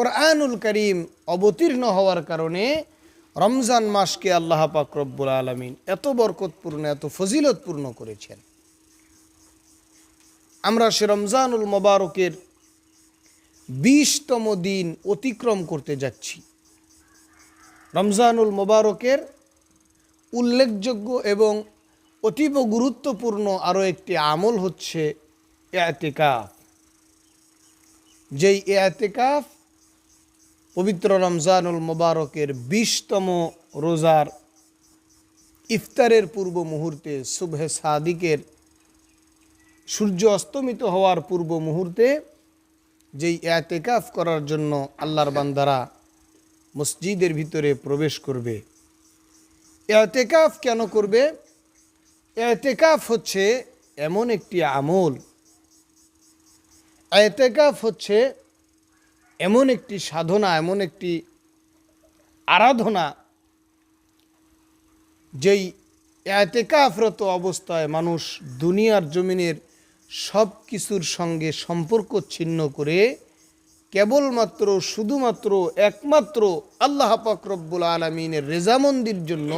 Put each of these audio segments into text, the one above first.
কোরআনুল করিম অবতীর্ণ হওয়ার কারণে রমজান মাসকে আল্লাহ পাক রব্বুল আলমিন এত বরকতপূর্ণ, এত ফজিলতপূর্ণ করেছেন। আমরা সে রমজানুল মোবারকের বিশতম দিন অতিক্রম করতে যাচ্ছি। রমজানুল মোবারকের উল্লেখযোগ্য এবং অতীব গুরুত্বপূর্ণ আরও একটি আমল হচ্ছে এতেকাফ। যেই এতেকাফ পবিত্র রমজানুল মোবারকের বিশতম রোজার ইফতারের পূর্ব মুহূর্তে শুভে সাদিকের সূর্য অস্তমিত হওয়ার পূর্ব মুহূর্তে যেই এতেকাফ করার জন্য আল্লাহর বান্দারা মসজিদের ভিতরে প্রবেশ করবে। এতেকাফ কেন করবে? এতেকাফ হচ্ছে এমন একটি আমল। এতেকাফ হচ্ছে এমন একটি সাধনা, এমন একটি আরাধনা যেই এতেকাফরত অবস্থায় মানুষ দুনিয়ার জমিনের সব কিছুর সঙ্গে সম্পর্ক ছিন্ন করে কেবলমাত্র, শুধুমাত্র, একমাত্র আল্লাহ পাকরব্বুল আলমিনের রেজামন্দির জন্য,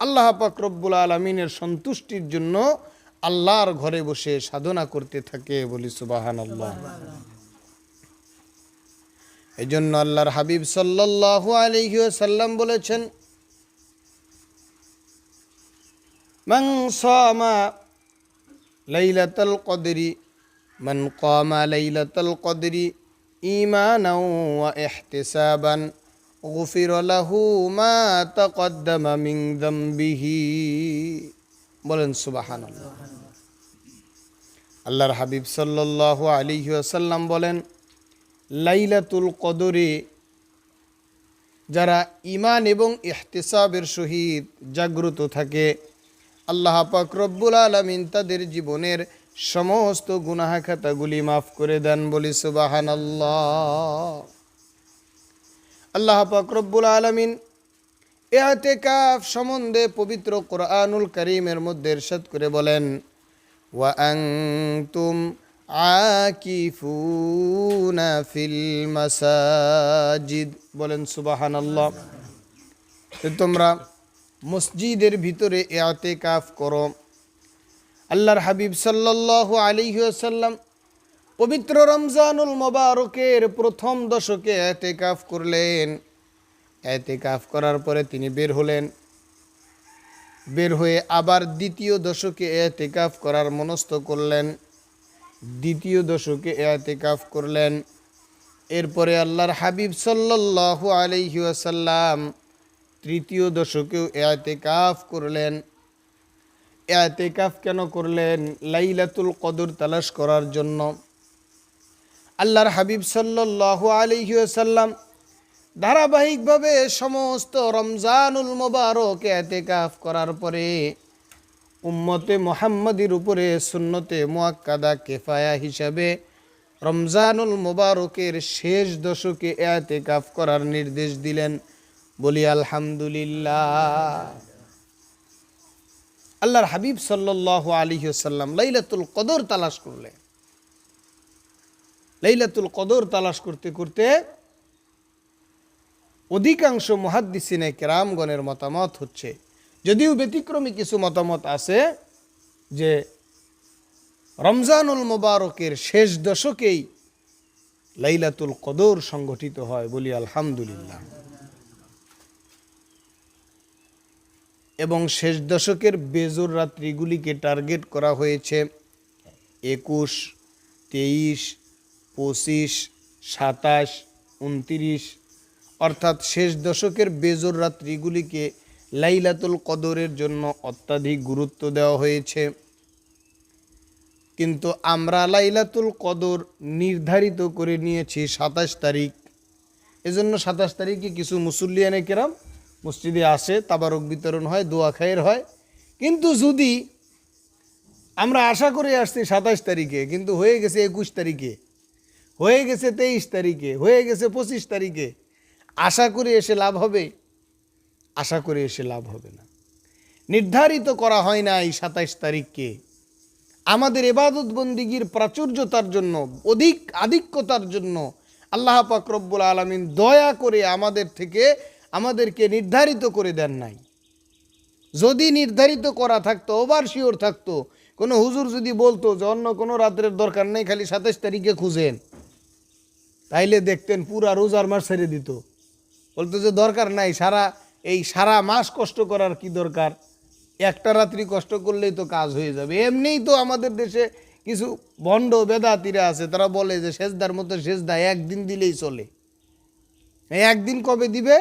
আল্লাহ পাকরব্বুল আলমিনের সন্তুষ্টির জন্য আল্লাহর ঘরে বসে সাধনা করতে থাকে বলি সুবাহান আল্লাহ এই জন্য আল্লাহর হাবিব সাল্লাহু আলহি সাল্লাম বলেছেন মং সমা লাইলাতল কদরি, মন কমা লাইলাতল কদরি ইমানও এহতেসাবান গুফির লাহু মা তকদ্দমা মিং দম্বিহি। বলেন সুবাহান আল্লাহর হাবিব সাল্লাহ আলী আসাল্লাম বলেন লাইলাতুল কদরে, যারা ইমান এবং ইহতিসাবের সহিত জাগ্রত থাকে, আল্লাহ পাক রব্বুল আলমিন তাদের জীবনের সমস্ত গুনাহ খাতাগুলি মাফ করে দেন, বলি সুবাহান আল্লাহ আল্লাহ পাক রব্বুল আলমিন এতেকাফ সম্বন্ধে পবিত্র কোরআনুল করিমের মধ্যে এরশাদ করে বলেন, ওয়া আনতুম আকিফুনা ফিল মাসাজিদ। বলেন সুবাহান আল্লাহ তোমরা মসজিদের ভিতরে এতে কাফ করো। আল্লাহর হাবিব সাল্লাল্লাহু আলাইহি ওয়াসাল্লাম পবিত্র রমজানুল মোবারকের প্রথম দশকে এতে কাফ করলেন। এতে কাফ করার পরে তিনি বের হলেন। বের হয়ে আবার দ্বিতীয় দশকে এতে কাফ করার মনস্থ করলেন। দ্বিতীয় দশকে এতেকাফ করলেন। এরপরে আল্লাহর হাবিব সাল্লাল্লাহু আলাইহি ওয়াসাল্লাম তৃতীয় দশকেও এতেকাফ করলেন। এতেকাফ কেন করলেন? লাইলাতুল কদর তালাশ করার জন্য। আল্লাহর হাবিব সাল্লাল্লাহু আলাইহি আসাল্লাম ধারাবাহিকভাবে সমস্ত রমজানুল মোবারক এতেকাফ করার পরে উম্মতে মোহাম্মদের উপরে সুন্নতে মোয়াক্কাদা কেফায়া হিসাবে রমজানুল মোবারকের শেষ দশকে এতেকাফ করার নির্দেশ দিলেন। বলি, আলহামদুলিল্লাহ। আল্লাহর হাবিব সাল্লাহ আলী সাল্লাম লাইলাতুল কদর তালাশ করলে লাইলাতুল কদর তালাশ করতে করতে অধিকাংশ মহাদ্দিসিনে কেরামগণের মতামত হচ্ছে যদিও ব্যতিক্রমী কিছু মতামত আছে যে রমজানুল মোবারকের শেষ দশকেই লাইলাতুল কদর সংগঠিত হয় বলি আলহামদুলিল্লাহ। এবং শেষ দশকের বেজোর রাত্রিগুলিকে টার্গেট করা হয়েছে একুশ, তেইশ, পঁচিশ, সাতাশ, উনতিরিশ, অর্থাৎ শেষ দশকের বেজোর রাত্রিগুলিকে লাইলাতুল কদরের জন্য অত্যাধিক গুরুত্ব দেওয়া হয়েছে। কিন্তু আমরা লাইলাতুল কদর নির্ধারিত করে নিয়েছি সাতাশ তারিখ। এজন্য সাতাশ তারিখে কিছু মুসল্লিয়ানে কেরাম মসজিদে আসে, তাবারক বিতরণ হয়, দোয়া খায়ের হয়। কিন্তু যদি আমরা আশা করে আসছি সাতাশ তারিখে, কিন্তু হয়ে গেছে একুশ তারিখে, হয়ে গেছে তেইশ তারিখে, হয়ে গেছে পঁচিশ তারিখে, আশা করে এসে লাভ হবে? আশা করে এসে লাভ হবে না। নির্ধারিত করা হয় না এই সাতাইশ তারিখকে। আমাদের এবাদত বন্দিগির প্রাচুর্যতার জন্য, অধিক আধিক্যতার জন্য আল্লাহ পাক রব্বুল আলমিন দয়া করে আমাদের থেকে আমাদেরকে নির্ধারিত করে দেন নাই। যদি নির্ধারিত করা থাকতো, ওভার শিওর থাকতো, কোনো হুজুর যদি বলতো যে অন্য কোনো রাত্রের দরকার নেই, খালি সাতাশ তারিখে খুঁজেন, তাইলে দেখতেন পুরা রোজার মাস ছেড়ে দিত। বলতো যে দরকার নাই, সারা এই সারা মাস কষ্ট করার কি দরকার? একটা রাত্রি কষ্ট করলেই তো কাজ হয়ে যাবে। এমনিই তো আমাদের দেশে কিছু ভণ্ড বেদাতিরা আছে, তারা বলে যে সেজদার মতো সেজদা একদিন দিলেই চলে। একদিন কবে দিবে?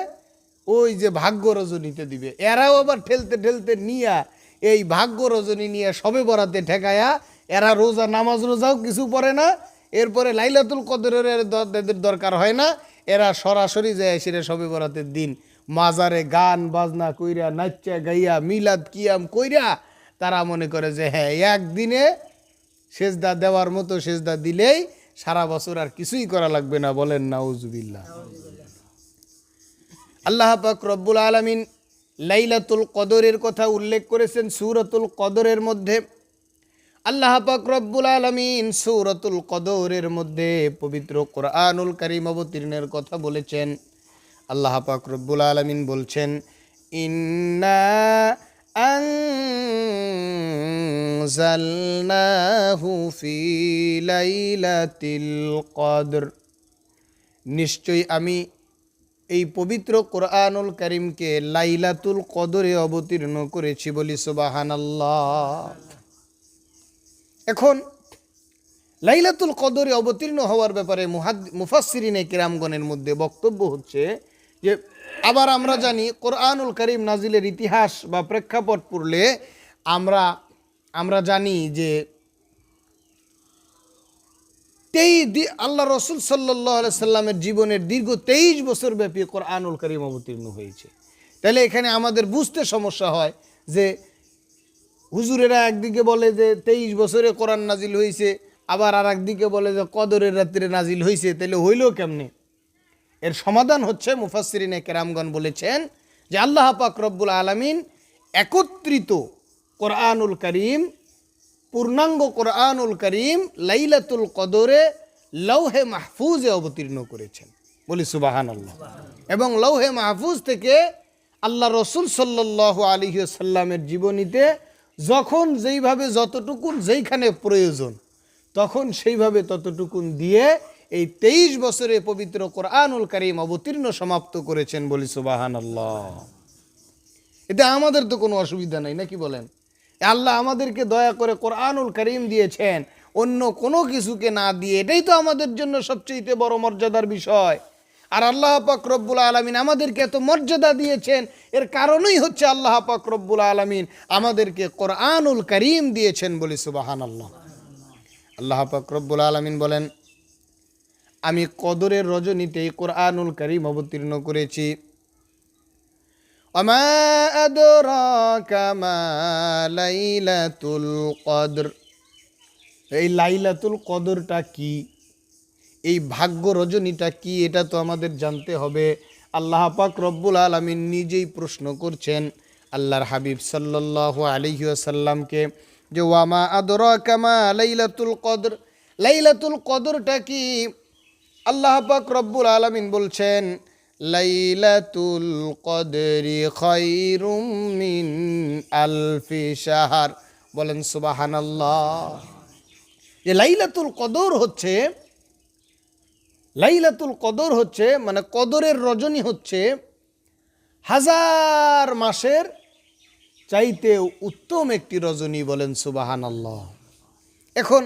ওই যে ভাগ্য রজনীতে দিবে। এরাও আবার ঠেলতে ঠেলতে নিয়া এই ভাগ্য রজনী নিয়ে সবে বরাতে ঠেকায়া, এরা রোজা, নামাজ রোজাও কিছু পড়ে না, এরপরে লাইলাতুল কদরের এদের দরকার হয় না, এরা সরাসরি যায় সেরে সবে বরাতের দিন। মাজারে গান বাজনা কইরা নাচ্চা গাইয়া, মিলাদ কিয়াম কইরা তারা মনে করে যে হ্যাঁ একদিনে সেজদা দেওয়ার মতো সেজদা দিলেই সারা বছর আর কিছুই করা লাগবে না বলেন নাউজুবিল্লাহ। আল্লাহ পাক রব্বুল আলমিন লাইলাতুল কদরের কথা উল্লেখ করেছেন সূরাতুল কদরের মধ্যে। আল্লাহ পাক রব্বুল আলমিন সূরাতুল কদরের মধ্যে পবিত্র কোরআনুল কারীম অবতীর্ণের কথা বলেছেন। আল্লাহ পাক রব্বুল আলমিন বলছেন, ইন্না কদর। নিশ্চয়ই আমি এই পবিত্র কোরআনুল করিমকে লাইলাতুল কদরে অবতীর্ণ করেছি বলি সুবাহান এখন, লাইলাতুল কদরে অবতীর্ণ হওয়ার ব্যাপারে মুহাদ মুফাসিরিনে কিরামগণের মধ্যে বক্তব্য হচ্ছে যে আবার আমরা জানি কোরআনুল করিম নাজিলের ইতিহাস বা প্রেক্ষাপট পড়লে আমরা আমরা জানি যে তেই আল্লাহ রসুল সাল্লাহ সাল্লামের জীবনের দীর্ঘ তেইশ বছর ব্যাপী কোরআনুল করিম অবতীর্ণ হয়েছে। তাহলে এখানে আমাদের বুঝতে সমস্যা হয় যে হুজুরেরা একদিকে বলে যে তেইশ বছরে কোরআন নাজিল হয়েছে, আবার আর একদিকে বলে যে কদরের রাত্রে নাজিল হয়েছে, তাহলে হইল কেমনে? এর সমাধান হচ্ছে মুফাসসিরিনে কেরামগণ বলেছেন যে আল্লাহ পাক রব্বুল আলমিন একত্রিত কোরআনুল করিম, পূর্ণাঙ্গ কোরআনুল করিম লাইলাতুল কদরে লৌহে মাহফুজে অবতীর্ণ করেছেন। বলি সুবাহান আল্লাহ এবং লৌহে মাহফুজ থেকে আল্লাহ রসুল সাল্লাহ আলী সাল্লামের জীবনীতে যখন যেইভাবে যতটুকুন যেইখানে প্রয়োজন, তখন সেইভাবে ততটুকুন দিয়ে এই তেইশ বছরে পবিত্র কোরআনুল করিম অবতীর্ণ সমাপ্ত করেছেন বলি সুবাহান আল্লাহ এতে আমাদের তো কোনো অসুবিধা নাই, নাকি বলেন? আল্লাহ আমাদেরকে দয়া করে কোরআনুল করিম দিয়েছেন, অন্য কোনো কিছুকে না দিয়ে, এটাই তো আমাদের জন্য সবচেয়ে বড় মর্যাদার বিষয়। আর আল্লাহ পাক রব্বুল আলমিন আমাদেরকে এত মর্যাদা দিয়েছেন, এর কারণই হচ্ছে আল্লাহ পাক রব্বুল আলমিন আমাদেরকে কোরআনুল করিম দিয়েছেন বলি সুবাহান আল্লাহ আল্লাহ পাক রব্বুল আলমিন বলেন আমি কদরের রজনীতে কোরআনুল করিম অবতীর্ণ করেছি وما أدراك ما ليلة القدر এই লাইলাতুল কদরটা কি এই ভাগ্য রজনীটা কি এটা তো আমাদের জানতে হবে আল্লাহ পাক রব্বুল আলমিন নিজেই প্রশ্ন করছেন আল্লাহর হাবিব সাল্লাহ আলহিউসাল্লামকে যে ওয়ামা আদর কামা লাইলাতুল কদর লাইলাতুল কদরটা কি আল্লাহ পাক রব্বুল আলমিন বলছেন, লাইলাতুল কদরি খৈরুম মিন আলফি শাহার। বলেন, সুবাহানাল্লাহ। যে লাইলাতুল কদর হচ্ছে, লাইলাতুল কদর হচ্ছে মানে কদরের রজনী হচ্ছে হাজার মাসের চাইতে উত্তম একটি রজনী, বলেন সুবাহান আল্লাহ এখন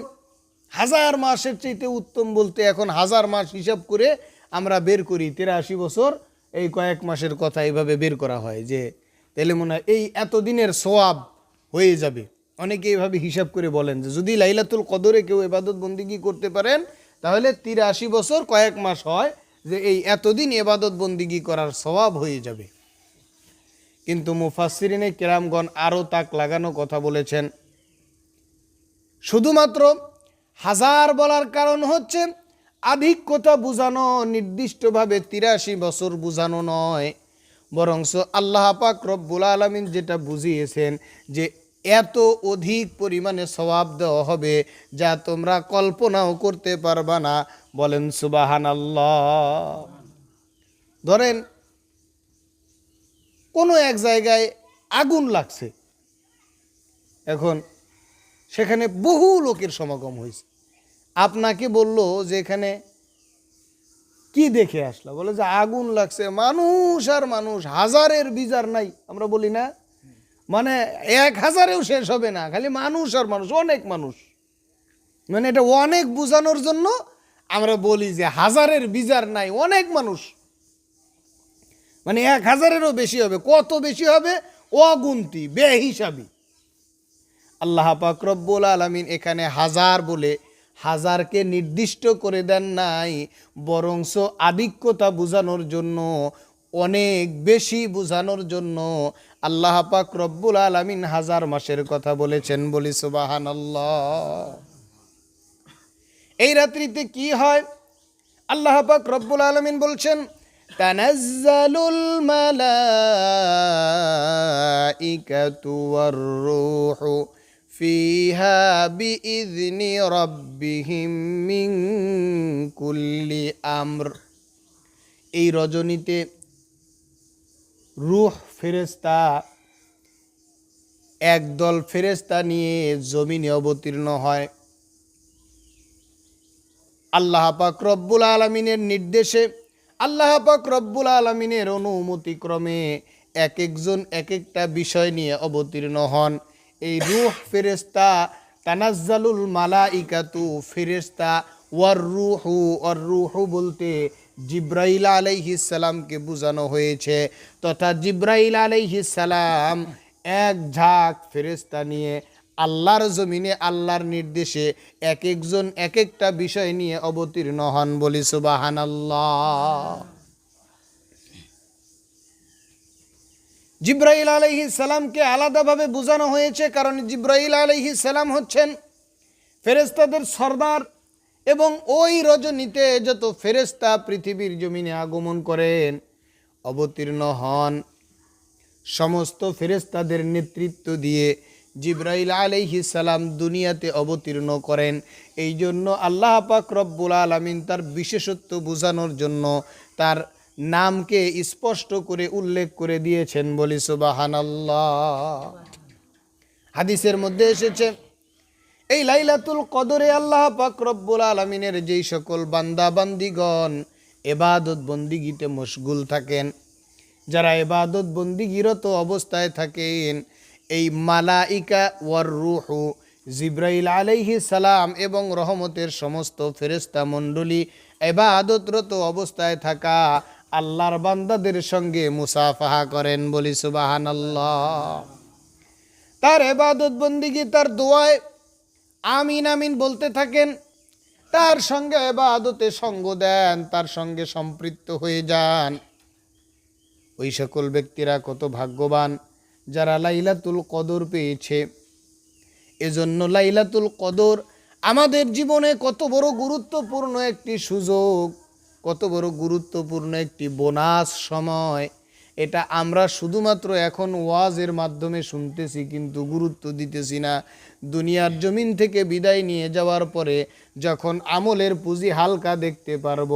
হাজার মাসের চাইতে উত্তম বলতে এখন হাজার মাস হিসাব করে আমরা বের করি, তেরাশি বছর এই কয়েক মাসের কথা এইভাবে বের করা হয় যে তাহলে মনে হয় এই এতদিনের সোয়াব হয়ে যাবে। অনেকে এইভাবে হিসাব করে বলেন যে যদি লাইলাতুল কদরে কেউ এবাদত বন্দিগি করতে পারেন, তাহলে তিরাশি বছর কয়েক মাস হয় যে এই এতদিন এবাদত বন্দিগি করার স্বভাব হয়ে যাবে। কিন্তু মুফাসসিরিনে কেরামগণ আরও তাক লাগানো কথা বলেছেন। শুধুমাত্র হাজার বলার কারণ হচ্ছে আধিক্যতা বোঝানো নির্দিষ্টভাবে তিরাশি বছর বোঝানো নয়। বরংস আল্লাহ পাক রব্বুল আলমিন যেটা বুঝিয়েছেন যে এত অধিক পরিমাণে স্বভাব দেওয়া হবে যা তোমরা কল্পনাও করতে পারবা না। বলেন সুবাহান আল্লাহ ধরেন, কোনো এক জায়গায় আগুন লাগছে। এখন সেখানে বহু লোকের সমাগম হয়েছে। আপনাকে বলল যে এখানে কি দেখে আসলো? বলে যে আগুন লাগছে, মানুষ আর মানুষ, হাজারের বিজার নাই। আমরা বলি না মানে এক হাজারেও শেষ হবে না, খালি মানুষ আর মানুষ, অনেক মানুষ। মানে এটা অনেক বোঝানোর জন্য আমরা বলি যে হাজারের বিজার নাই, অনেক মানুষ। মানে এক হাজারেরও বেশি হবে, কত বেশি হবে? অগুন্তি, বেহিসাবি। আল্লাহ পাকরব্বুল আলমিন এখানে হাজার বলে, হাজারকে নির্দিষ্ট করে দেন নাই, বরংস আধিক্যতা বোঝানোর জন্য, অনেক বেশি বোঝানোর জন্য আল্লাহ পাক রব্বুল আলমিন হাজার মাসের কথা বলেছেন বলি সুবাহান এই রাত্রিতে কি হয়? আল্লাহ পাক রব্বুল আলমিন বলছেন, তানাজ্জালুল মালাইকাতু ওয়ার রূহু فيها بإذن ربهم من كل أمر এই রজনীতে রুহ ফেরেস্তা একদল ফেরেস্তা নিয়ে জমিনে অবতীর্ণ হয় আল্লাহ পাক রব্বুল আলমিনের নির্দেশে আল্লাহ পাক রব্বুল আলমিনের অনুমতি ক্রমে এক একজন এক একটা বিষয় নিয়ে অবতীর্ণ হন এই রুহ ফেরেস্তা তানাজ্জালুল মালা ইকাতু ফেরেস্তা ওয়ার রুহু ওয়ার রুহু বলতে জিব্রাইল আলাইহিস সালামকে বোঝানো হয়েছে তথা জিব্রাইল আলাইহিস সালাম এক ঝাঁক ফেরেস্তা নিয়ে আল্লাহর জমিনে আল্লাহর নির্দেশে এক একজন এক একটা বিষয় নিয়ে অবতীর্ণ হন বলি সুবাহান জিব্রাইল আলহি সালামকে আলাদাভাবে বোঝানো হয়েছে, কারণ জিব্রাইল আলহি সালাম হচ্ছেন ফেরেস্তাদের সর্দার এবং ওই রজনীতে যত ফেরেস্তা পৃথিবীর জমিনে আগমন করেন, অবতীর্ণ হন। সমস্ত ফেরেস্তাদের নেতৃত্ব দিয়ে জিব্রাইল আলাইহি সালাম দুনিয়াতে অবতীর্ণ করেন। এই জন্য আল্লাহ পাক রব্বুল আলমিন তার বিশেষত্ব বোঝানোর জন্য তার নামকে স্পষ্ট করে উল্লেখ করে দিয়েছেন বলি সুবাহান হাদিসের মধ্যে এসেছে, এই লাইলাতুল কদরে আল্লাহ পাক রব্বুল আলমিনের যেই সকল বান্দা বান্দিগণ এবাদত বন্দিগিতে মশগুল থাকেন, যারা এবাদত বন্দিগিরত অবস্থায় থাকেন, এই মালাইকা ওয়ার রুহু জিব্রাইল আলাইহি সালাম এবং রহমতের সমস্ত ফেরেস্তা মণ্ডলী এবাদতরত অবস্থায় থাকা আল্লাহর বান্দাদের সঙ্গে মুসাফাহা করেন বলি সুবাহান তার এবাদত বন্দিগি, তার দোয়ায় আমিন আমিন বলতে থাকেন। তার সঙ্গে এবাদতে সঙ্গ দেন, তার সঙ্গে সম্পৃক্ত হয়ে যান। ওই সকল ব্যক্তিরা কত ভাগ্যবান, যারা লাইলাতুল কদর পেয়েছে। এজন্য লাইলাতুল কদর আমাদের জীবনে কত বড় গুরুত্বপূর্ণ একটি সুযোগ। কত বড় গুরুত্বপূর্ণ একটি বোনাস সময়। এটা আমরা শুধুমাত্র এখন ওয়াজের মাধ্যমে শুনতেছি, কিন্তু গুরুত্ব দিতেছি না। দুনিয়ার জমিন থেকে বিদায় নিয়ে যাওয়ার পরে যখন আমলের পুঁজি হালকা দেখতে পারব,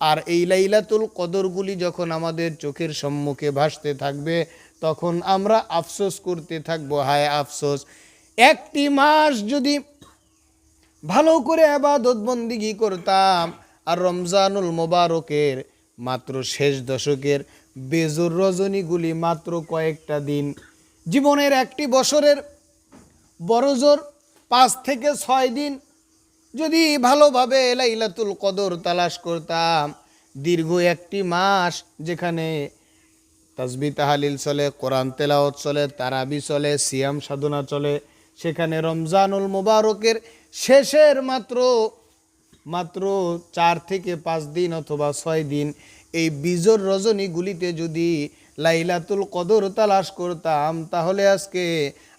আর এই লাইলাতুল কদরগুলি যখন আমাদের চোখের সম্মুখে ভাসতে থাকবে, তখন আমরা আফসোস করতে থাকব, হায় আফসোস। একটি মাস যদি ভালো করে আবাদত বন্দিগি করতাম আর রমজানুল মোবারকের মাত্র শেষ দশকের বেজুর রজনীগুলি মাত্র কয়েকটা দিন। জীবনের একটি বছরের বড়জোর পাঁচ থেকে ছয় দিন। যদি ভালোভাবে লাইলাতুল কদর তালাশ করতাম, দীর্ঘ একটি মাস যেখানে তাসবি তাহালিল চলে, কোরআন তেলাওয়াত চলে, তারাবি চলে, সিয়াম সাধনা চলে, সেখানে রমজানুল মোবারকের শেষের মাত্র মাত্র চার থেকে পাঁচ দিন অথবা ছয় দিন এই বিজর রজনীগুলিতে যদি লাইলাতুল কদর তালাশ করতাম, তাহলে আজকে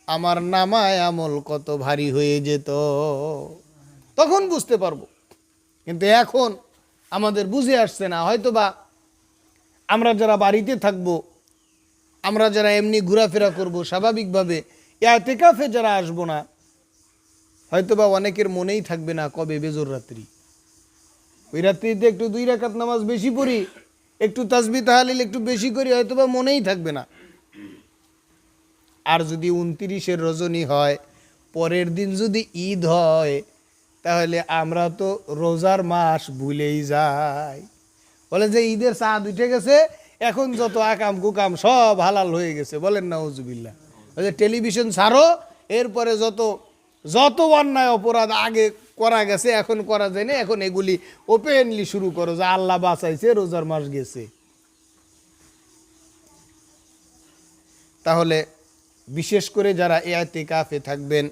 আমার নামায় আমল কত ভারী হয়ে যেত। তখন বুঝতে পারব। কিন্তু এখন আমাদের বুঝে আসছে না হয়তো বা আমরা যারা বাড়িতে থাকব, আমরা যারা এমনি ঘোরাফেরা করব, স্বাভাবিকভাবে এতেকাফে যারা আসব না, হয়তোবা অনেকের মনেই থাকবে না কবে বেজোর রাত্রি। ওই রাত্রিতে একটু দুই রাকাত নামাজ বেশি পড়ি, একটু তাসবি তাহালিল একটু বেশি করি হয়তো বা মনেই থাকবে না। আর যদি উনত্রিশের রজনী হয়, পরের দিন যদি ঈদ হয়, তাহলে আমরা তো রোজার মাস ভুলেই যাই। বলে যে ঈদের চাঁদ উঠে গেছে, এখন যত আকাম কুকাম সব হালাল হয়ে গেছে, বলেন না উজুবিল্লা যে টেলিভিশন ছাড়ো, এরপরে যত যত অন্যায় অপরাধ আগে করা গেছে, এখন করা যায় না, এখন এগুলি ওপেনলি শুরু করো, যে আল্লাহ বাঁচাইছে, রোজার মাস গেছে। তাহলে বিশেষ করে যারা এ কাফে থাকবেন,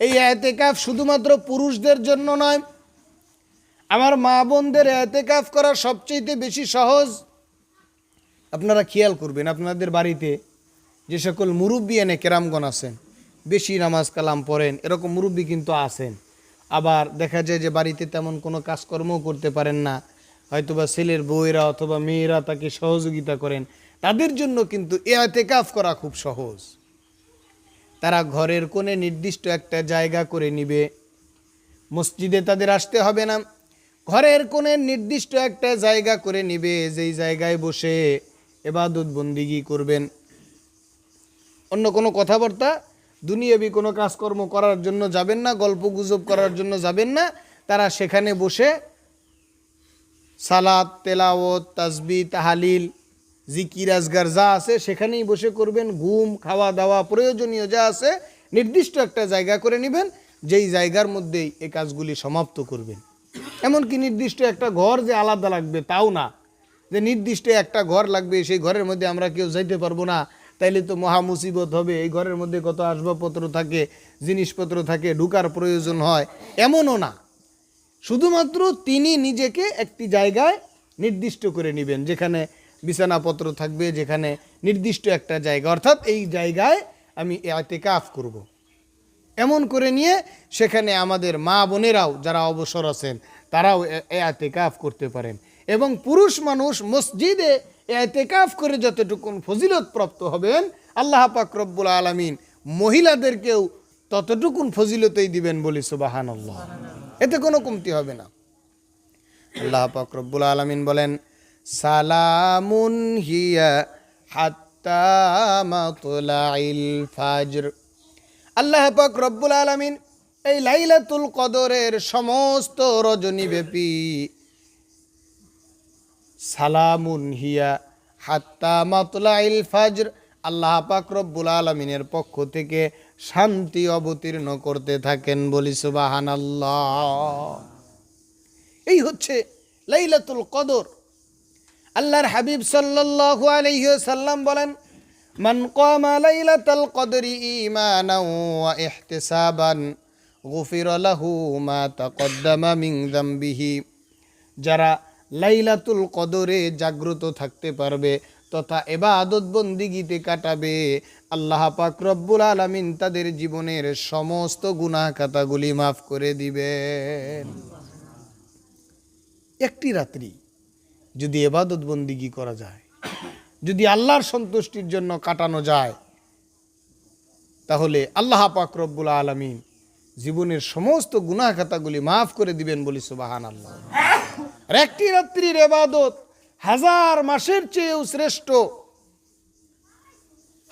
এই এতেকাফ শুধুমাত্র পুরুষদের জন্য নয়, আমার মা বোনদের এতেকাফ করা সবচেয়ে বেশি সহজ। আপনারা খেয়াল করবেন, আপনাদের বাড়িতে যে সকল মুরব্বী এনে কেরামগণ আছেন, বেশি নামাজ কালাম পড়েন, এরকম মুরব্বী কিন্তু আছেন। আবার দেখা যায় যে বাড়িতে তেমন কোনো কাজকর্মও করতে পারেন না। হয়তোবা ছেলের বউয়েরা অথবা মেয়েরা তাকে সহযোগিতা করেন। তাদের জন্য কিন্তু এ এতেকাফ করা খুব সহজ। তারা ঘরের কোণে নির্দিষ্ট একটা জায়গা করে নিবে। মসজিদে তাদের আসতে হবে না। ঘরের কোণে নির্দিষ্ট একটা জায়গা করে নিবে। যেই জায়গায় বসে এবাদত বন্দিগি করবেন। অন্য কোনো কথাবার্তা দুনিয়াবি কোনো কাজকর্ম করার জন্য যাবেন না, গল্প গুজব করার জন্য যাবেন না, তারা সেখানে বসে সালাদ তেলাওত তাসবি, তাহালিল, জিকির, আজগার যা আছে সেখানেই বসে করবেন। ঘুম খাওয়া দাওয়া প্রয়োজনীয় যা আছে নির্দিষ্ট একটা জায়গা করে নেবেন, যেই জায়গার মধ্যেই এই কাজগুলি সমাপ্ত করবেন। এমনকি নির্দিষ্ট একটা ঘর যে আলাদা লাগবে তাও না। যে নির্দিষ্ট একটা ঘর লাগবে, সেই ঘরের মধ্যে আমরা কেউ যাইতে পারব না। তাইলে তো মহা মুসিবত হবে। এই ঘরের মধ্যে কত আসবাবপত্র থাকে, জিনিসপত্র থাকে, ঢুকার প্রয়োজন হয়, এমনও না। শুধুমাত্র তিনি নিজেকে একটি জায়গায় নির্দিষ্ট করে নেবেন, যেখানে বিছানাপত্র থাকবে, যেখানে নির্দিষ্ট একটা জায়গা। অর্থাৎ এই জায়গায় আমি এতেকাফ করব। এমন করে নিয়ে সেখানে আমাদের মা বোনেরাও যারা অবসর আছেন, তারাও এতেকাফ করতে পারেন। এবং পুরুষ মানুষ মসজিদে এতেকাফ করে যতটুকুন ফজিলত প্রাপ্ত হবেন, আল্লাহ পাক রব্বুল আলমিন মহিলাদেরকেও ততটুকুন ফজিলতই দিবেন বলি সুবাহান আল্লাহ এতে কোনো কমতি হবে না। আল্লাহ পাক রব্বুল আলমিন বলেন, সালামুন হিয়া ফাজর। আল্লাহ পাক রব্বুল আলমিন এই লাইলাতুল কদরের সমস্ত রজনীব্যাপী সালামুন হিয়া হাত্তা মাতলাইল ফাজর। আল্লাহ পাক রব্বুল আলমিনের পক্ষ থেকে শান্তি অবতীর্ণ করতে থাকেন বলি সুবাহান এই হচ্ছে লাইলাতুল কদর। আল্লাহর হাবিব সাল্লাল্লাহু আলাইহি সাল্লাম বলেন, মান কামা লাইলাতাল কদরি ঈমানাও ওয়া ইহতিসাবান, গুফির লাহু মা তাকদ্দামা মিন যামবিহি যারা লাইলাতুল কদরে জাগ্রত থাকতে পারবে তথা এবাদত বন্দিগিতে কাটাবে। আল্লাহ পাক রব্বুল আলামিন তাদের জীবনের সমস্ত গুনাহ খাতাগুলি মাফ করে দিবেন। একটি রাত্রি যদি এবাদত বন্দিগি করা যায়, যদি আল্লাহর সন্তুষ্টির জন্য কাটানো যায়, তাহলে আল্লাহ পাক রব্বুল আলমিন জীবনের সমস্ত গুনাহ খাতাগুলি মাফ করে দিবেন বলি সুবাহান আল্লাহ একটি রাত্রির এবাদত হাজার মাসের চেয়েও শ্রেষ্ঠ,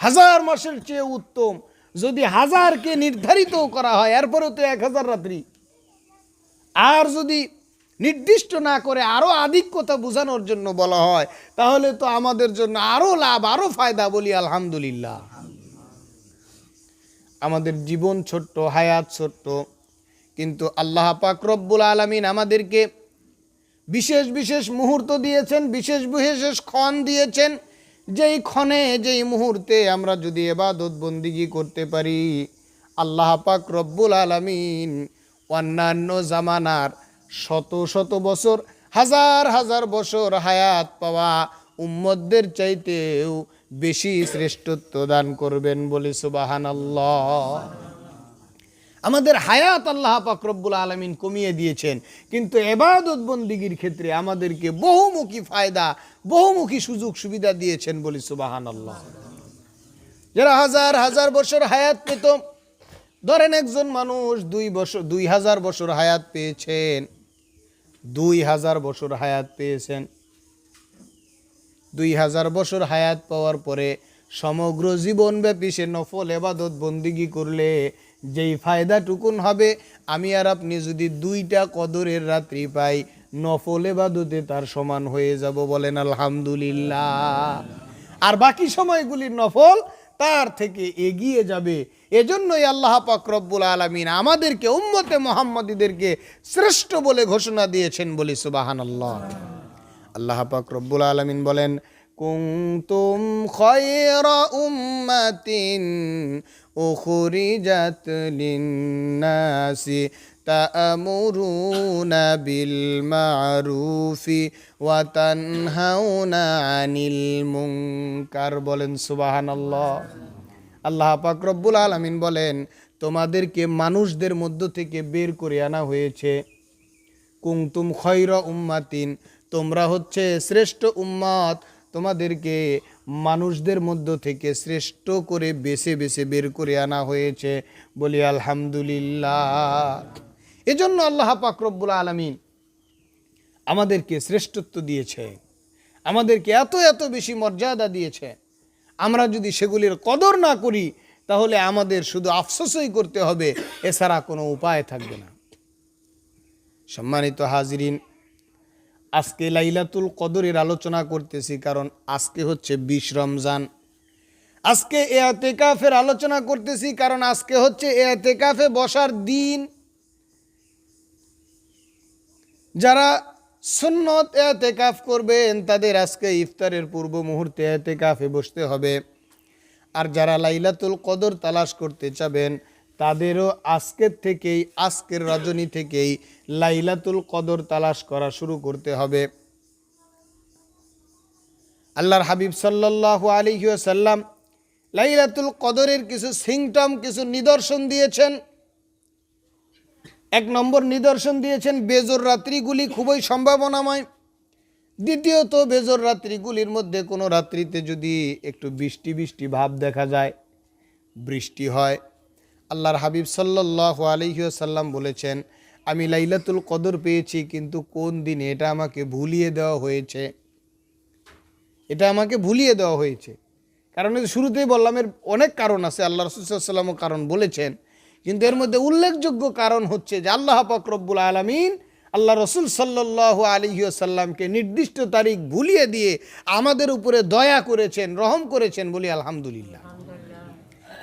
হাজার মাসের চেয়ে উত্তম। যদি হাজারকে নির্ধারিত করা হয়, এরপরেও তো এক হাজার রাত্রি। আর যদি নির্দিষ্ট না করে আরও আধিক্যতা বোঝানোর জন্য বলা হয়, তাহলে তো আমাদের জন্য আরও লাভ আরও ফায়দা বলি, আলহামদুলিল্লাহ। আমাদের জীবন ছোট্ট, হায়াত ছোট্ট, কিন্তু আল্লাহ পাক রব্বুল আলমিন আমাদেরকে বিশেষ বিশেষ মুহূর্ত দিয়েছেন, বিশেষ বিশেষ ক্ষণ দিয়েছেন। যেই ক্ষণে, যেই মুহূর্তে আমরা যদি এবাদত বন্দিগি করতে পারি, আল্লাহ পাক রব্বুল আলমিন অন্যান্য জামানার শত শত বছর, হাজার হাজার বছর হায়াত পাওয়া উম্মদদের চাইতেও বেশি শ্রেষ্ঠত্ব দান করবেন বলে সুবাহান আমাদের হায়াত আল্লাহ পাকরব্বুল আলমিন কমিয়ে দিয়েছেন। কিন্তু এবাদত বন্দিগির ক্ষেত্রে আমাদেরকে বহুমুখী ফায়দা, বহুমুখী সুযোগ সুবিধা দিয়েছেন বলি সুবাহান আল্লাহ যারা হাজার হাজার বছর হায়াত পেত, ধরেন একজন মানুষ দুই বছর, দুই হাজার বছর হায়াত পেয়েছেন, দুই হাজার বছর হায়াত পেয়েছেন। দুই হাজার বছর হায়াত পাওয়ার পরে সমগ্র জীবনব্যাপী সে নফল এবাদত বন্দিগি করলে যেই ফায়দাটুকুন হবে, আমি আর আপনি যদি দুইটা কদরের রাত্রি পাই, নফল এবাদতে তার সমান হয়ে যাব বলেন আলহামদুলিল্লাহ। আর বাকি সময়গুলির নফল তার থেকে এগিয়ে যাবে। এজন্যই আল্লাহ পাক রব্বুল আলমিন আমাদেরকে, উম্মতে মোহাম্মদীদেরকে শ্রেষ্ঠ বলে ঘোষণা দিয়েছেন বলি সুবাহান আল্লাহ আল্লাহ পাক রব্বুল আলমিন বলেন, কুনতুম খয়রা উম্মাতিন লিন্নাসি তা'মুরুনা বিল মা'রুফি ওয়া তানহাউনা আনিল বলেন সুবহানাল্লাহ। আল্লাহ পাক রব্বুল আলামিন বলেন, তোমাদেরকে মানুষদের মধ্য থেকে বের করে আনা হয়েছে। কুংতুম খৈর উম্মাতিন, তোমরা হচ্ছে শ্রেষ্ঠ উম্মত তোমাদেরকে মানুষদের মধ্য থেকে শ্রেষ্ঠ করে বেছে বেছে বের করে আনা হয়েছে। বলি, আলহামদুলিল্লাহ। এজন্য আল্লাহ পাক রব্বুল আলমিন আমাদেরকে শ্রেষ্ঠত্ব দিয়েছে। আমাদেরকে এত এত বেশি মর্যাদা দিয়েছে। আমরা যদি সেগুলির কদর না করি, তাহলে আমাদের শুধু আফসোসই করতে হবে, এছাড়া কোনো উপায় থাকবে না। সম্মানিত হাজিরিন আজকে লাইলাতুল কদরের আলোচনা করতেছি, কারণ আজকে হচ্ছে বিশ রমজান। আজকে এতেকাফের আলোচনা করতেছি, কারণ আজকে হচ্ছে এতেকাফে বসার দিন। যারা সুন্নত এতেকাফ করবেন, তাদের আজকে ইফতারের পূর্ব মুহূর্তে এতেকাফে বসতে হবে। আর যারা লাইলাতুল কদর তালাশ করতে চাবেন তাদেরও আজকের থেকেই, আজকের রজনী থেকেই লাইলাতুল কদর তালাশ করা শুরু করতে হবে। আল্লাহর হাবিব সাল্লাহ আলিহি সাল্লাম লাইলাতুল কদরের কিছু সিংটম কিছু নিদর্শন দিয়েছেন। এক নম্বর নিদর্শন দিয়েছেন, বেজর রাত্রিগুলি খুবই সম্ভাবনাময়। দ্বিতীয়ত, বেজর রাত্রিগুলির মধ্যে কোনো রাত্রিতে যদি একটু বৃষ্টি বৃষ্টি ভাব দেখা যায়, বৃষ্টি হয় আল্লাহর হাবিব সাল্লাহ আলহিসাল্লাম বলেছেন, আমি লাইলাতুল কদর পেয়েছি, কিন্তু কোন দিনে এটা আমাকে ভুলিয়ে দেওয়া হয়েছে? এটা আমাকে ভুলিয়ে দেওয়া হয়েছে। কারণ শুরুতেই বললাম, এর অনেক কারণ আছে, আল্লাহ রসুলামও কারণ বলেছেন। কিন্তু এর মধ্যে উল্লেখযোগ্য কারণ হচ্ছে যে আল্লাহ পাকরব্বুল আলমিন আল্লাহ রসুল সাল্লাহ আলিহাসাল্লামকে নির্দিষ্ট তারিখ ভুলিয়ে দিয়ে আমাদের উপরে দয়া করেছেন, রহম করেছেন বলি আলহামদুলিল্লাহ।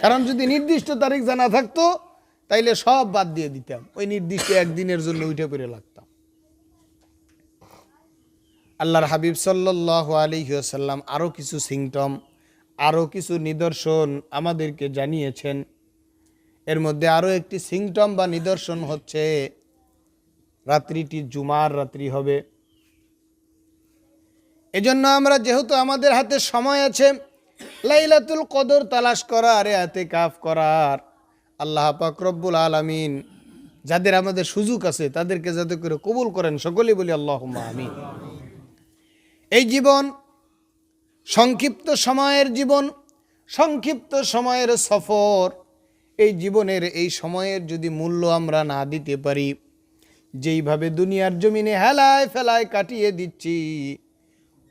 কারণ যদি নির্দিষ্ট তারিখ জানা থাকতো, তাইলে সব বাদ দিয়ে দিতাম। ওই নির্দিষ্ট একদিনের জন্য উঠে পড়ে লাগতাম। আল্লাহর হাবিব সাল্লাহ আলিহাসাল্লাম আরও কিছু সিংটম আরও কিছু নিদর্শন আমাদেরকে জানিয়েছেন। এর মধ্যে আরও একটি সিংটম বা নিদর্শন হচ্ছে, রাত্রিটি জুমার রাত্রি হবে। এজন্য আমরা যেহেতু আমাদের হাতে সময় আছে লাইলাতুল কদর তালাশ করার এতে কাফ করার। আল্লাহ পাক রব্বুল আলমিন যাদের আমাদের সুযোগ আছে, তাদেরকে যাতে করে কবুল করেন। সকলেই বলি আল্লাহ আমিন। এই জীবন সংক্ষিপ্ত সময়ের জীবন, সংক্ষিপ্ত সময়ের সফর, এই জীবনের এই সময়ের যদি মূল্য আমরা না দিতে পারি, যেইভাবে দুনিয়ার জমিনে হেলায় ফেলায় কাটিয়ে দিচ্ছি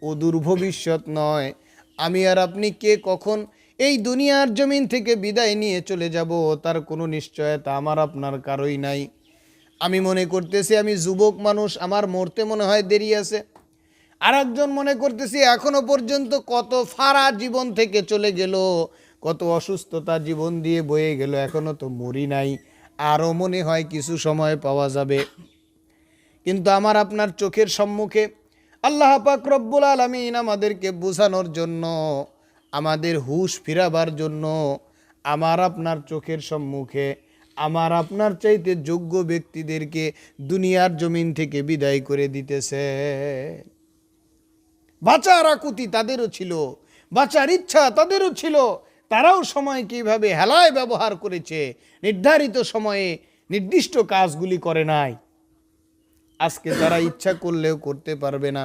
অদূর ভবিষ্যৎ নয় আমি আর আপনি কে কখন এই দুনিয়ার জমিন থেকে বিদায় নিয়ে চলে যাব তার কোনো নিশ্চয়তা আমার আপনার কারোই নাই। আমি মনে করতেছি আমি যুবক মানুষ, আমার মরতে মনে হয় দেরি আছে। আর একজন মনে করতেছি এখনও পর্যন্ত কত ফারা জীবন থেকে চলে গেল, কত অসুস্থতা জীবন দিয়ে বয়ে গেল, এখনও তো মরি নাই। আরও মনে হয় কিছু সময় পাওয়া যাবে। কিন্তু আমার আপনার চোখের সম্মুখে আল্লাহ পাক রব্বুল আলমিন আমাদেরকে বোঝানোর জন্য, আমাদের হুশ ফিরাবার জন্য, আমার আপনার চোখের সম্মুখে, আমার আপনার চাইতে যোগ্য ব্যক্তিদেরকে দুনিয়ার জমিন থেকে বিদায় করে দিতেছে। বাঁচার আকুতি তাদেরও ছিল, বাঁচার ইচ্ছা তাদেরও ছিল, তারাও সময় কীভাবে হেলায় ব্যবহার করেছে, নির্ধারিত সময়ে নির্দিষ্ট কাজগুলি করে নাই। আজকে তারা ইচ্ছা করলেও করতে পারবে না।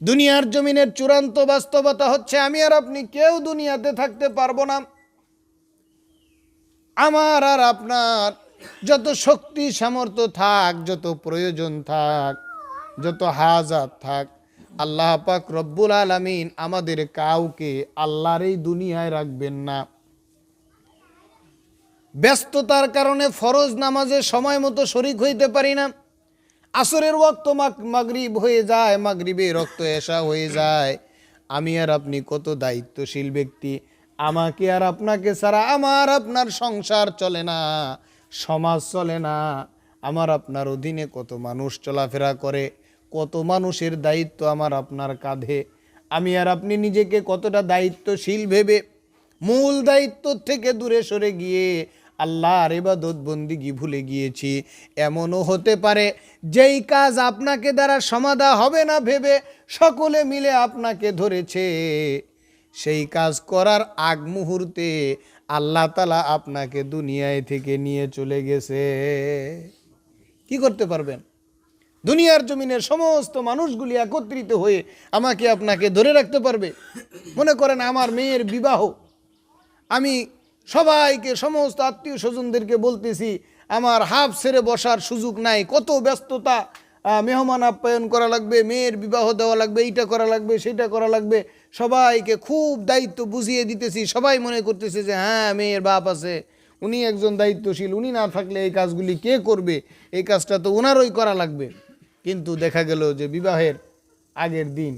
দুনিয়ার জমিনের চূড়ান্ত বাস্তবতা হচ্ছে, আমি আর আপনি কেউ দুনিয়াতে থাকতে পারব না। আমার আর আপনার যত শক্তি, সামর্থ্য থাক, যত প্রয়োজন থাক, যত হাজার থাক, আল্লাহ পাক রব্বুল আলামিন আমাদের কাউকে আল্লাহর এই দুনিয়ায় রাখবেন না। ব্যস্ততার কারণে ফরজ নামাজে সময় মতো শরিক হইতে পারি না। আসরের মাগ- মাগরিব হয়ে যায় মাগরিবে রক্ত এসা হয়ে যায়। আমি আর আপনি কত দায়িত্বশীল ব্যক্তি। আমাকে আর আপনাকে ছাড়া আমার আপনার সংসার চলে না, সমাজ চলে না। আমার আপনার অধীনে কত মানুষ চলাফেরা করে, কত মানুষের দায়িত্ব আমার আপনার কাঁধে। আমি আর আপনি নিজেকে কতটা দায়িত্বশীল ভেবে, মূল দায়িত্ব থেকে দূরে সরে গিয়ে আল্লাহর এবাদত বন্দিগি ভুলে গিয়েছি। এমনও হতে পারে, যেই কাজ আপনাকে দ্বারা সমাধা হবে না ভেবে সকলে মিলে আপনাকে ধরেছে। সেই কাজ করার আগ মুহূর্তে আল্লাহ তালা আপনাকে দুনিয়ায় থেকে নিয়ে চলে গেছে। কি করতে পারবেন? দুনিয়ার জমিনের সমস্ত মানুষগুলি একত্রিত হয়ে আমাকে আপনাকে ধরে রাখতে পারবে। মনে করেন আমার মেয়ের বিবাহ। আমি সবাইকে, সমস্ত আত্মীয় স্বজনদেরকে বলতেছি, আমার হাফ ছেড়ে বসার সুযোগ নাই, কত ব্যস্ততা মেহমান আপ্যায়ন করা লাগবে, মেয়ের বিবাহ দেওয়া লাগবে, এইটা করা লাগবে, সেটা করা লাগবে, সবাইকে খুব দায়িত্ব বুঝিয়ে দিতেছি, সবাই মনে করতেছে যে হ্যাঁ মেয়ের বাপ আছে, উনি একজন দায়িত্বশীল, উনি না থাকলে এই কাজগুলি কে করবে, এই কাজটা তো ওনারই করা লাগবে। কিন্তু দেখা গেল যে বিবাহের আগের দিন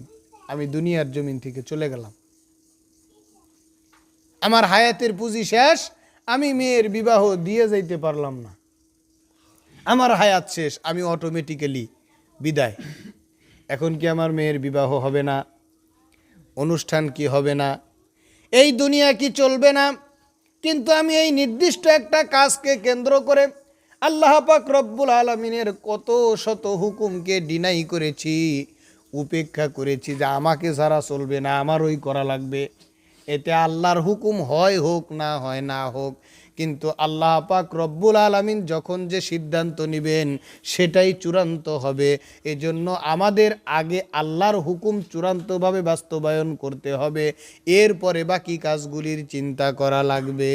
আমি দুনিয়ার জমিন থেকে চলে গেলাম। আমার হায়াতের পুঁজি শেষ, আমি মেয়ের বিবাহ দিয়ে যাইতে পারলাম না। আমার হায়াত শেষ, আমি অটোমেটিক্যালি বিদায়। এখন কি আমার মেয়ের বিবাহ হবে না? অনুষ্ঠান কি হবে না? এই দুনিয়া কি চলবে না? কিন্তু আমি এই নির্দিষ্ট একটা কাজকে কেন্দ্র করে আল্লাহ পাক রব্বুল আলমিনের কত শত হুকুমকে ডিনাই করেছি, উপেক্ষা করেছি যে আমাকে ছাড়া চলবে না, আমারই করা লাগবে। এতে আল্লাহর হুকুম হয় হোক না হয় না হোক, কিন্তু আল্লাহ পাক রব্বুল আলমিন যখন যে সিদ্ধান্ত নেবেন, সেটাই চূড়ান্ত হবে। এজন্য আমাদের আগে আল্লাহর হুকুম চূড়ান্তভাবে বাস্তবায়ন করতে হবে। এরপরে বাকি কাজগুলির চিন্তা করা লাগবে।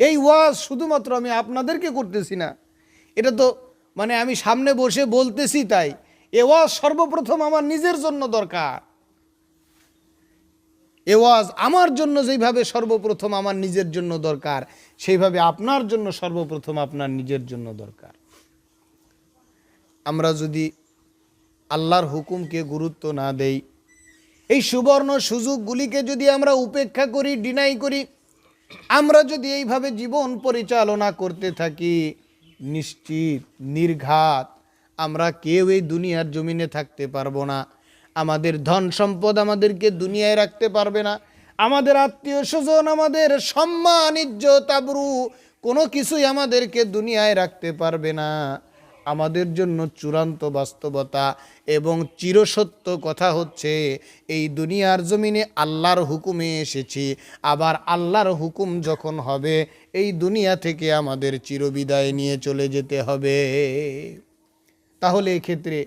এই ওয়াজ শুধুমাত্র আমি আপনাদেরকে করতেছি না। এটা তো মানে আমি সামনে বসে বলতেছি তাই। এ ওয়াজ সর্বপ্রথম আমার নিজের জন্য দরকার। এ ওয়াজ আমার জন্য যেইভাবে সর্বপ্রথম আমার নিজের জন্য দরকার, সেইভাবে আপনার জন্য সর্বপ্রথম আপনার নিজের জন্য দরকার। আমরা যদি আল্লাহর হুকুমকে গুরুত্ব না দেই, এই সুবর্ণ সুযোগগুলিকে যদি আমরা উপেক্ষা করি ডিনাই করি, আমরা যদি এইভাবে জীবন পরিচালনা করতে থাকি, নিশ্চিত, নির্ঘাত আমরা কেউ এই দুনিয়ার জমিনে থাকতে পারব না। আমাদের ধন সম্পদ আমাদেরকে দুনিয়ায় রাখতে পারবে না। আমাদের আত্মীয় স্বজন, আমাদের সম্মান, ইজ্জত, আবরু, কোনো কিছুই আমাদেরকে দুনিয়ায় রাখতে পারবে না। আমাদের জন্য চূড়ান্ত বাস্তবতা এবং চিরসত্য কথা হচ্ছে, এই দুনিয়ার জমিনে আল্লাহর হুকুমে এসেছি। আবার আল্লাহর হুকুম যখন হবে, এই দুনিয়া থেকে আমাদের চিরবিদায় নিয়ে চলে যেতে হবে। তাহলে এক্ষেত্রে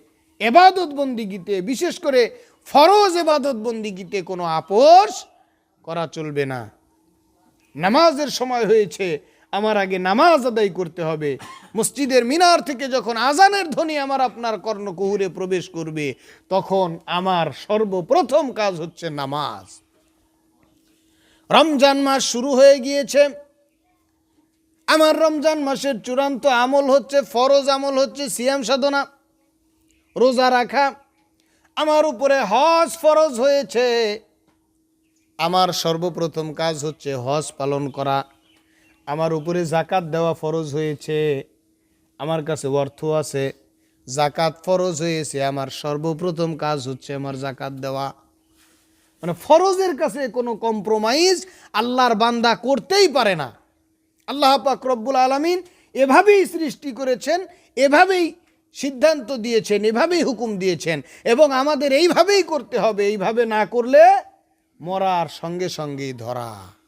এবাদত বন্দিগিতে, বিশেষ করে ফরজ এবাদত বন্দিগিতে কোনো আপোষ করা চলবে না। নামাজের সময় হয়েছে, আমার আগে নামাজ আদায় করতে হবে। মসজিদের মিনার থেকে যখন আজানের ধ্বনি আমার আপনার কর্ণকুহুরে প্রবেশ করবে, তখন আমার সর্বপ্রথম কাজ হচ্ছে নামাজ। রমজান মাস শুরু হয়ে গিয়েছে। আমার রমজান মাসের চূড়ান্ত আমল হচ্ছে, ফরজ আমল হচ্ছে, সিয়াম সাধনা। রোজা রাখা, আমার উপরে হজ ফরজ হয়েছে। আমার সর্বপ্রথম কাজ হচ্ছে হজ পালন করা। আমার উপরে জাকাত দেওয়া ফরজ হয়েছে। আমার কাছে অর্থ আছে, জাকাত ফরজ হয়েছে। আমার সর্বপ্রথম কাজ হচ্ছে আমার জাকাত দেওয়া। মানে ফরজের কাছে কোনো কম্প্রোমাইজ আল্লাহর বান্দা করতেই পারে না। আল্লাহ পাক রব্বুল আলমিন এভাবেই সৃষ্টি করেছেন, এভাবেই সিদ্ধান্ত দিয়েছেন, এভাবেই হুকুম দিয়েছেন এবং আমাদের এইভাবেই করতে হবে। এইভাবে না করলে মরার সঙ্গে সঙ্গেই ধরা।